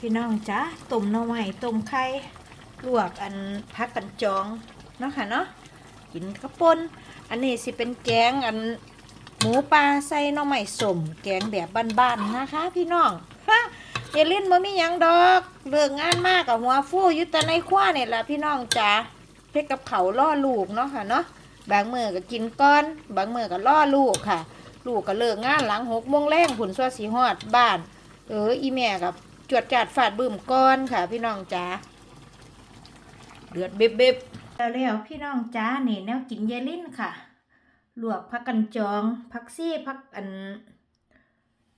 พี่น้องจ้าต้มหน่อไม้ต้มไข่ลวกอันพักกันจองเนาะค่ะเนาะกินกระปนอันนี้สิเป็นแกงอันหมูปลาใส่หน่อไม้สมแกงแบบบ้านๆนะคะ พี่น้องฮะอย่าลิ้นบ่มีหยังดอกเลิกงานมากกับหัวฟูอยู่แต่ในครัวนี่แหละพี่น้องจ้าเพ็ดกับเขาล่อลูกเนาะค่ะเนาะบางมือก็กินก้อน บางมือก็ล่อลูกค่ะ ลูกก็เลิกงานหลังหกโมงแรงผุนซัวสีฮอดบ้าน เอออีแม่กับ จวดจัดฝาดบึ้มก้อนค่ะ พี่น้องจ้าเดือดเบบเบบแล้วพี่น้องจ้านี่แนวกินเยลินค่ะ ลวกผักกันจองผักซี่ผักอัน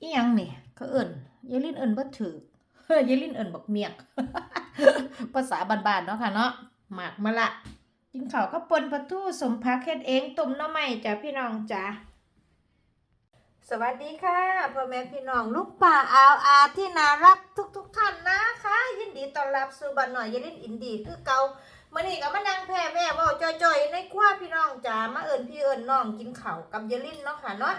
อียังนี่เขาเอิ่นเยลินเอิ่นบ่ถือเฮ้ยเยลินเอิ่นบักเมียก ภาษาบ้านๆเนาะค่ะเนาะหมากมะละกินข้าวก็ปนปลาทูสมพักเฮ็ดเองต้มหน้ำใหม่จ้ะพี่น้องจ้า สวัสดีค่ะพ่อแม่พี่น้องลูกป่าอาวอาที่น่ารักทุกๆทท่านนะคะ ยินดีต้อนรับสู่บ้านหน่อยยายลินอินดีคือเก่ามื่อนี้ก็มานั่งแพ่แม่ว่าจ่อยๆในครัวพี่น้องจ๋ามาเอิญพี่เอิญน้องกินข้าวกับยายลินเนาะค่ะเนาะ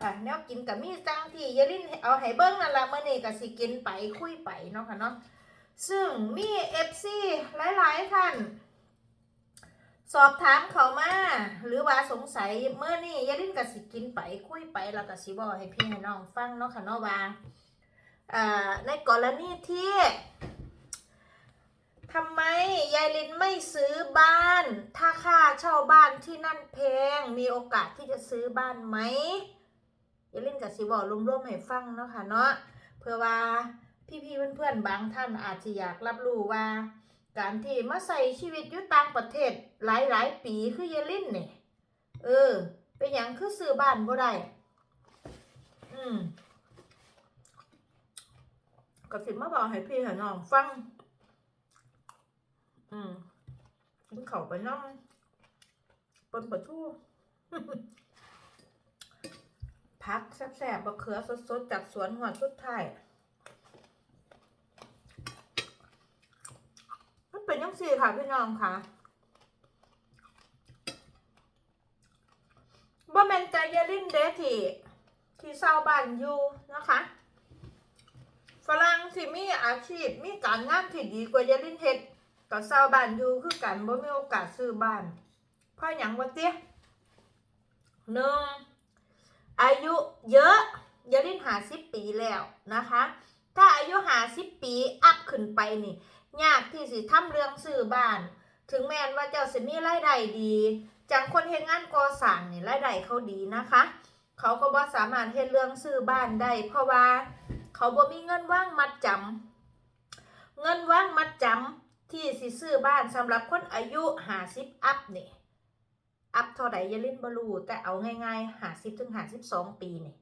ค่ะแนวกินกับมีจังที่ยลินเอาให้เบิ้งนั่นละเมื่อนี้ก็สิกินไปคุยไปเนาะค่ะเนาะซึ่งมีเอฟซีหลายๆท่าน สอบถามเขามาหรือว่าสงสัยเมื่อนี่ยายลินกับสิกินไปคุยไปแล้วก็สิบอกให้พี่ให้น้องฟังเนาะค่ะเนาะว่าอ่าในกรณีที่ทำไมยายลินไม่ซื้อบ้าน ถ้าค่าเช่าบ้านที่นั่นแพงมีโอกาสที่จะซื้อบ้านไหมยายลินกับสิบอกรวมๆให้ฟังเนาะค่ะเนาะเพื่อว่าพี่ๆเพื่อนๆบางท่านอาจจะอยากรับรู้ว่า การที่มาใส่ชีวิตอยู่ต่างประเทศหลายหลายปีคือเยลินเนี่ยเออ เป็นอย่างคือซื้อบ้านบ่ได้อืมก็สิมาบอกให้พี่ให้น้องฟัง อืมกินข้าไปน้ำปนปลาทูพักแซ่บๆบะเขือสดๆ จากสวนหัวสุดท้าย มัน เป็นยังสี่ค่ะพี่น้องค่ะบ่แมนใจเยลินเดที่ที่เศร้าบ้านอยู่นะคะฝรั่งที่มีอาชีพมีการงานที่ดีกว่าเยลินเฮ็ดก็เศร้าบ้านอยู่คือกันบ่มีโอกาสซื้อบ้านเพราะหยังวะเตี้ยหนึ่งอายุเยอะเยลินหาสิบปีแล้วนะคะ ถ้าอายุหาสิบปีอัพขึ้นไปนี่ ยากที่สิทำเรื่องซื้อบ้าน ถึงแม้นว่าเจ้าสิมีรายได้ดีจังคนเฮ็ดงานก่อสร้างนี่รายได้เขาดีนะคะ เขาก็บ่สามารถเฮ็ดเรื่องซื้อบ้านได้ เพราะว่าเขาบ่มีเงินว่างมัดจำเงินว่างมัดจำที่สิซื้อบ้านสำหรับคนอายุ50อัพนี่อัพเท่าใดอย่าลินบ่รู้แต่เอาง่ายๆ50ถึง52ปีนี่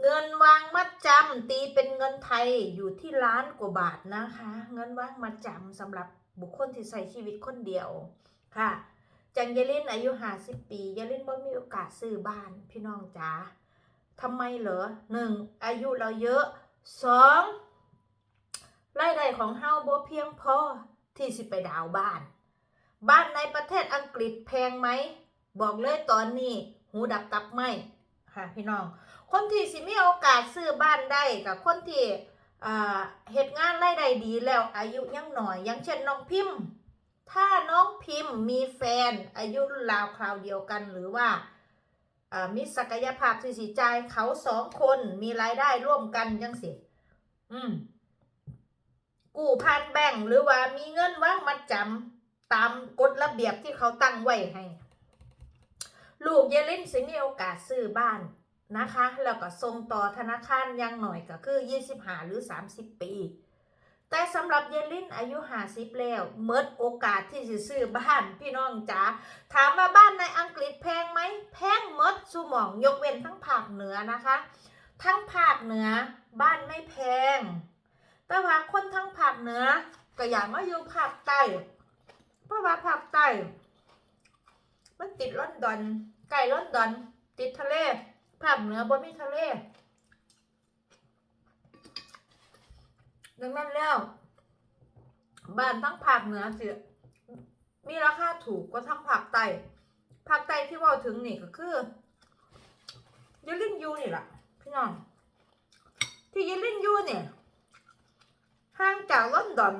เงินวางมัดจำตีเป็นเงินไทยอยู่ที่ล้านกว่าบาทนะคะ เงินวางมัดจำสำหรับบุคคลที่ใช้ชีวิตคนเดียวค่ะ จังยาลินอายุห้าสิบปียาลินบ่มีโอกาสซื้อบ้านพี่น้องจ๋าทำไมเหรอหนึ่งอายุเราเยอะสองรายได้ของเฮาบ่เพียงพอที่สิไปดาวบ้าน บ้านในประเทศอังกฤษแพงไหม บอกเลยตอนนี้ หูดับตับไหมค่ะพี่น้อง คนที่สิมีโอกาสซื้อบ้านได้กับคนที่เหตุงานรายได้ดีแล้วอายุยังหน่อยอย่างเช่นน้องพิมพ์ ถ้าน้องพิมพ์มีแฟนอายุราวคราวเดียวกันหรือว่ามีศักยภาพที่สิจ่ายเขาสองคนมีรายได้ร่วมกันจังสิอืมกู้ผ่านแบงก์หรือว่ามีเงินว่างมัดจำตามกฎระเบียบที่เขาตั้งไว้ให้ ลูกเยลินสิมีโอกาสซื้อบ้าน นะคะ แล้วก็ส่งต่อธนาคารยังหน่อยก็คือ 25 หรือ 30 ปี แต่สำหรับเยลินอายุ50แล้วเมิดโอกาสที่จะซื้อบ้านพี่น้องจ๋าถามว่าบ้านในอังกฤษแพงไหมแพงเมิดสุมองยกเว้นทั้งภาคเหนือนะคะ ทั้งภาคเหนือบ้านไม่แพง แต่ว่าคนทั้งภาคเหนือก็อยากมาอยู่ภาคใต้เพราะว่าภาคใต้มันติดลอนดอนใกลลอนดอน ติดทะเล ภาคเหนือบ่มีทะเลดังนั้นแล้วบ้านทั้งภาคเหนือสิมีราคาถูกกว่าทั้งภาคใต้ภาคใต้ที่ว่าถึงนี่ก็คือเยลินยูนี่แหละพี่น้องที่เยลินยูเนี่ยห่างจากลอนดอน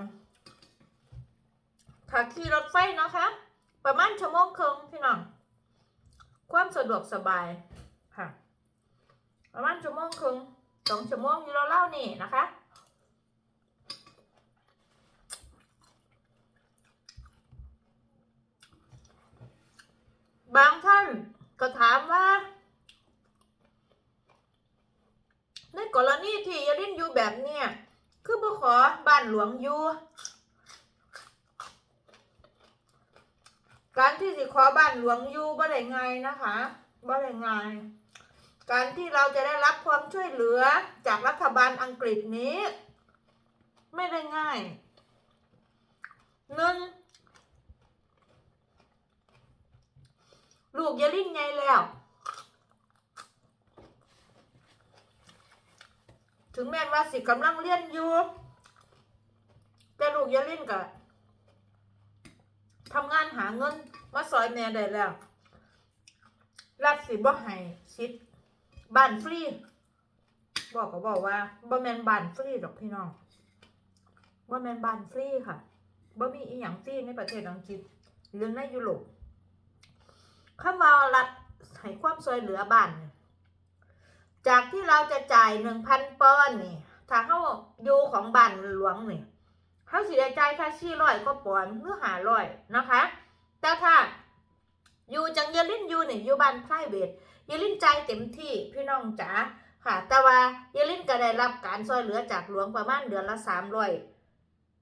ถ้าขี่รถไฟนะคะ ประมาณชั่วโมงครึ่งพี่น้องความสะดวกสบายค่ะ ประมาณชั่วโมงครึ่งสองชั่วโมงอยู่เราเล่านี่นะคะบางท่านก็ถามว่า ในกรณีที่ยาลินอยู่แบบเนี้ยคือบ่ขอบ้านหลวงอยู่ การที่สิขอบ้านหลวงอยู่บ่ได้ง่ายนะคะบ่ได้ง่าย การที่เราจะได้รับความช่วยเหลือจากรัฐบาลอังกฤษนี้ ไม่ได้ง่ายหนึ่งลูกยาลิ้นไงแล้ว ถึงแม้ว่าสิกำลังเรียนอยู่ แต่ลูกยาลิ้นกับทำงานหาเงินมาซอยแม่ได้แล้วรัฐสิบ่ให้สิทธิ์ บ้านฟรีบอกก็บอกว่าบ่แมนบ้านฟรีดอกพี่น้องบ่แมนบ้านฟรีค่ะบ่มีอีหยังฟรีในประเทศอังกฤษหรือในยุโรปคำว่ารัฐให้ความช่วยเหลือบ้าน จากที่เราจะจ่ายหนึ่งพันปอนด์นี่ถ้าเขาอยู่ของบ้านหลวงนี่เขาสิได้จ่ายแค่สี่ร้อยก็ปอนด์หรือหาร้อยนะคะ แต่ถ้าอยู่จังเยลินอยู่นี่อยู่บ้านไพรเวท เยลินใจเต็มที่พี่น้องจ๋าค่ะ แต่ว่าเยลินก็ได้รับการช่วยเหลือจากหลวงประมาณเดือนละสามร้อย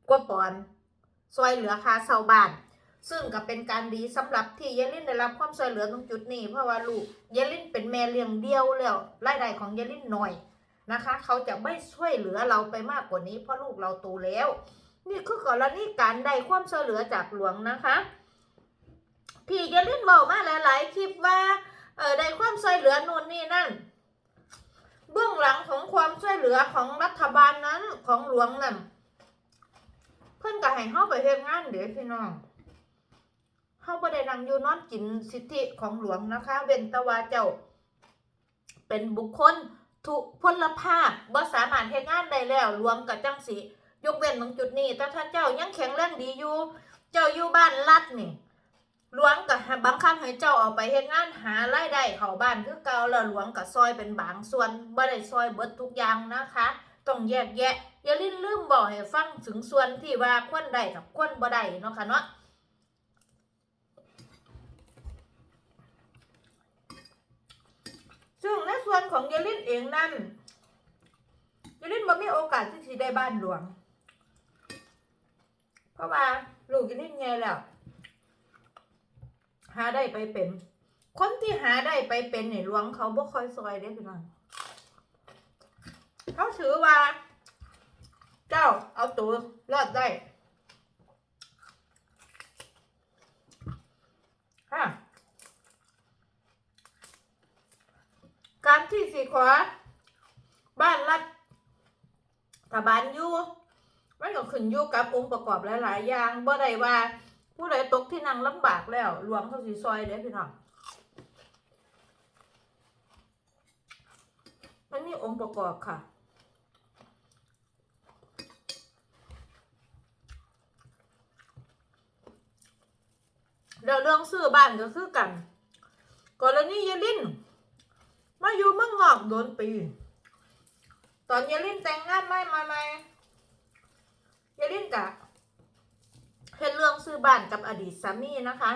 กว่าปอนช่วยเหลือค่าเช่าบ้าน ซึ่งก็เป็นการดีสำหรับที่เยลินได้รับความช่วยเหลือตรงจุดนี้ เพราะว่าลูกเยลินเป็นแม่เลี้ยงเดียวแล้วรายได้ของเยลินน้อยนะคะ เขาจะไม่ช่วยเหลือเราไปมากกว่านี้เพราะลูกเราโตแล้ว นี่คือกรณีการได้ความช่วยเหลือจากหลวงนะคะ พี่เยลินบอกมาหลาย ๆ คลิปว่า เออได้ความช่วยเหลือนู่นนี่นั่น เบื้องหลังของความช่วยเหลือของรัฐบาลนั้นของหลวงนั่นเพื่อนก็ให้เข้าไปเฮ็ดงานเดี๋ยวพี่น้องเขาบ่ได้นั่งอยู่นอนกินสิทธิของหลวงนะคะเว้นตว่าเจ้า เป็นบุคคลทุพลภาพบ่สามารถเฮ็ดงานได้แล้วหลวงกับจังสิยกเว้นตรงจุดนี้แต่ถ้าเจ้ายังแข็งแรงดีอยู่ เจ้าอยู่บ้านรัฐนี่ หลวงก็บังคับให้เจ้าออกไปเฮ็ดงานหารายได้เข้าบ้านคือเก่าแล้วหลวงก็ซอยเป็นบางส่วนบ่ได้ซอยเบิดทุกอย่างนะคะ ต้องแยกแยะ อย่าลืมลืมบอกให้ฟังถึงส่วนที่ว่าควรได้กับควรบ่ได้เนาะค่ะเนาะซึ่งในส่วนของเยลินเองนั่นเยลินบ่มีโอกาสที่จะได้บ้านหลวง เพราะว่าลูกเยลินไงแล้ว หาได้ไปเป็น คนที่หาได้ไปเป็นเนี่ยลวงเขาบ่ค่อยซอยได้พี่น้องเขาถือว่า เจ้าเอาตัวรอดได้ฮะการที่สีขวาบ้านรัฐถ้าบ้านอยู่มันก็ขึ้นอยู่กับองค์ประกอบหลาย ๆ อย่างบ่ได้ว่า ผู้ใดตกที่นั่งลำบากแล้ว หลวงเขาสีซอยเด้พี่น้องมันมีองค์ประกอบค่ะแล้วเรื่องซื้อบ้านก็คือกันกรณีเยลินมาอยู่เมืองนอกโดนปี ตอนเยลินแต่งงานไม่มาไหม่เยลินกะ เห็นเรื่องซื้อบ้านกับอดีตสามีนะคะ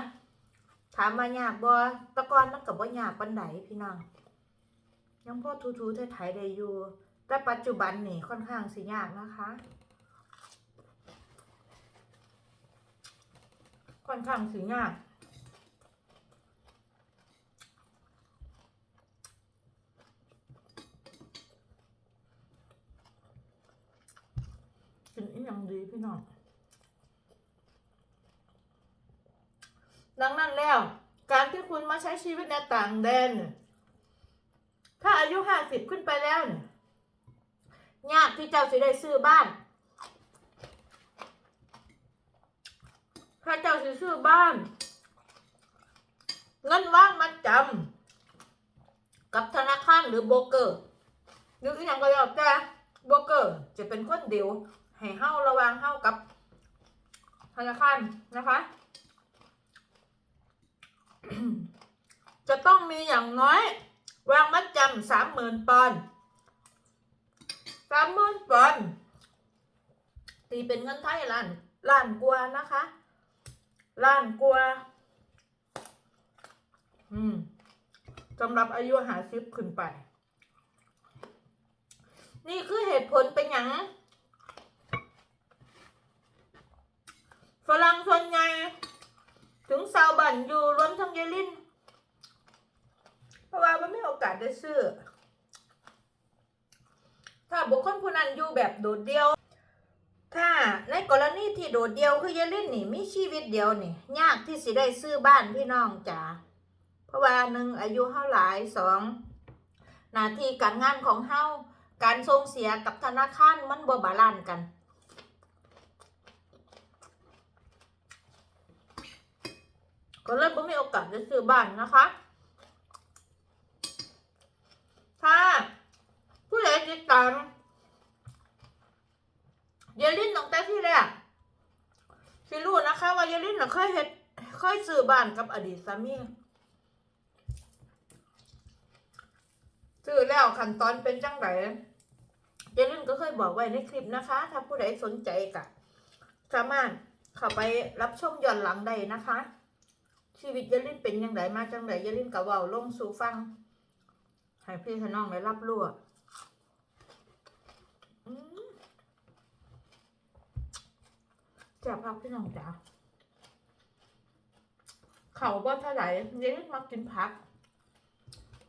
ถามมายากบ่ตะกอนมันกับบ่ยากปันไดพี่น้องยังพ่อทูๆไทยๆได้อยู่ แต่ปัจจุบันนี่ค่อนข้างสิยากนะคะ ค่อนข้างสิยากกินอีหยังดีพี่น้องนั้นแล้ว การที่คุณมาใช้ชีวิตในต่างแดน ถ้าอายุห้าสิบขึ้นไปแล้วเนี่ยากที่เจ้าสิได้ซื้อบ้าน ถ้าเจ้าสิซื้อบ้าน เงินว่างมัดจำกับธนาคารหรือโบเกอร์หรืออีกอย่างก็แล้วแต่โบเกอร์จะเป็นคนเดียวให้เฮ้าระวังเฮ้ากับธนาคารนะคะ จะต้องมีอย่างน้อย วางมัดจำสามหมื่นปอนสามหมื่นปอนตีเป็นเงินไทยล้านล้านกว่านะคะล้านกว่าอืมสำหรับอายุหาซิบขึ้นไป นี่คือเหตุผลเป็นอย่างฝรั่งส่วนใหญ่ถึงซาวบันอยู่รวมทั้งเยลิน ราะว่ามันไม่โอกาสได้ซื้อ ถ้าบุคคลผู้นั้นอยู่แบบโดดเดี่ยว ถ้าในกรณีที่โดดเดี่ยวคือเยลินนี่มีชีวิตเดียวนี่ยากที่สิได้ซื้อบ้านพี่น้องจ๋าเพราะว่าหนึ่งอายุเท่าหลายสองหน้าที่การงานของเฮาการส่งเสียกับธนาคารมันบ่บาลานกันก็เลยบ่มีโอกาสได้ซื้อบ้านนะคะ ถ้าผู้ใดติดตามเยลินตั้งแต่ที่แรกสิรู้นะคะว่าเยลินน่ะเคยเฮ็ดเคยซื้อบ้านกับอดีตสามีซื้อแล้วขั้นตอนเป็นจังไดเยลินก็เคยบอกไว้ในคลิปนะคะ ถ้าผู้ใดสนใจก็สามารถเข้าไปรับชมย้อนหลังได้นะคะ ชีวิตยายลินเป็นยังไงมาจังไดยายลินกับว่าลงสู่ฟัง ให้พี่ให้น้องได้รับรู้จ่บพักพี่น้องจ๋าเขาบ่เท่าไหร่ยยลินมักกินผัก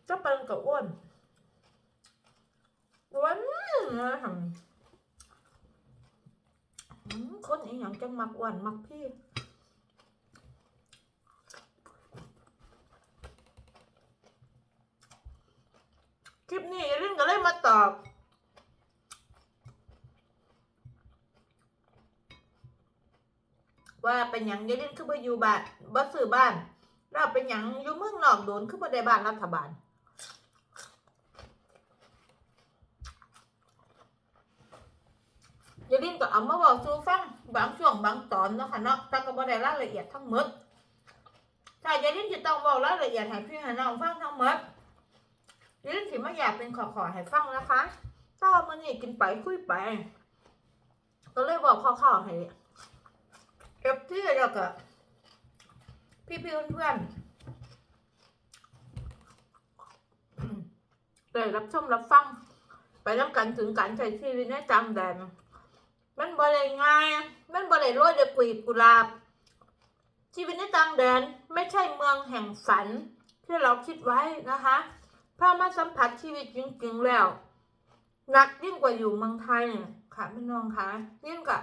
จะเป็นกับอ้วนอ้วนคนอีหยังจังมักอ้วนมักพี่ คลิปนี้ลินก็เลยมาต อบ ว่าเป็นหยังยายลินคือบ่อยู่บ้านบ่ซื้อบ้านแล้วเป็นหยังอยู่เมืองนอกโดนคือบ่ได้บ้านรัฐบาลยายลินก็เอามาบอกสู่ฟังบางช่วงบางตอนเนาะค่ะเนาะแต่ก็บ่ได้รายละเอียดทั้งหมดถ้ายายลินจะต้องบอกรายละเอียดให้พี่ให้น้องฟังทั้งหมด เรื่องที่ไม่อยากเป็นขอขอให้ฟังนะคะถ้าว่ามันนี่กินไปคุยไป ก็เลยบอกข้อให้เก็บที่แล้วก็พี่พี่เพื่อนๆได้รับชมรับฟัง ไปน้ำกันถึงการใช้ชีวิตในต่างแดนมันบ่ไง่าย มันบ่ได้โรยด้วยกลีบกุหลาบ ชีวิตในต่างแดนไม่ใช่เมืองแห่งฝันที่เราคิดไว้นะคะ พอมาสัมผัสชีวิตจริงๆแล้วหนักยิ่งกว่าอยู่เมืองไทยเนี่ยค่ะพี่น้องคะยิ่งกับ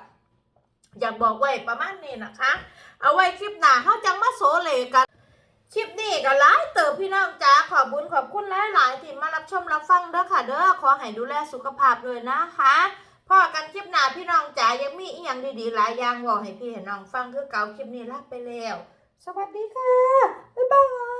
อยากบอกไว้ประมาณนี้นะคะ เอาไว้คลิปหน้าเขาจังมาโซเลกันคลิปนี้ก็หลายเติบพี่น้องจ้าขอบบุญขอบคุณหลายๆที่มารับชมรับฟังเด้อค่ะ เด้อขอให้ดูแลสุขภาพเลยนะคะพ่อกันคลิปหน้าพี่น้องจ๋ายังมีอีกอย่างดีๆหลายอย่างบอกให้พี่เห็นน้องฟังคือเก่าคลิปนี้ลาไปแล้ว สวัสดีค่ะ บ๊ายบาย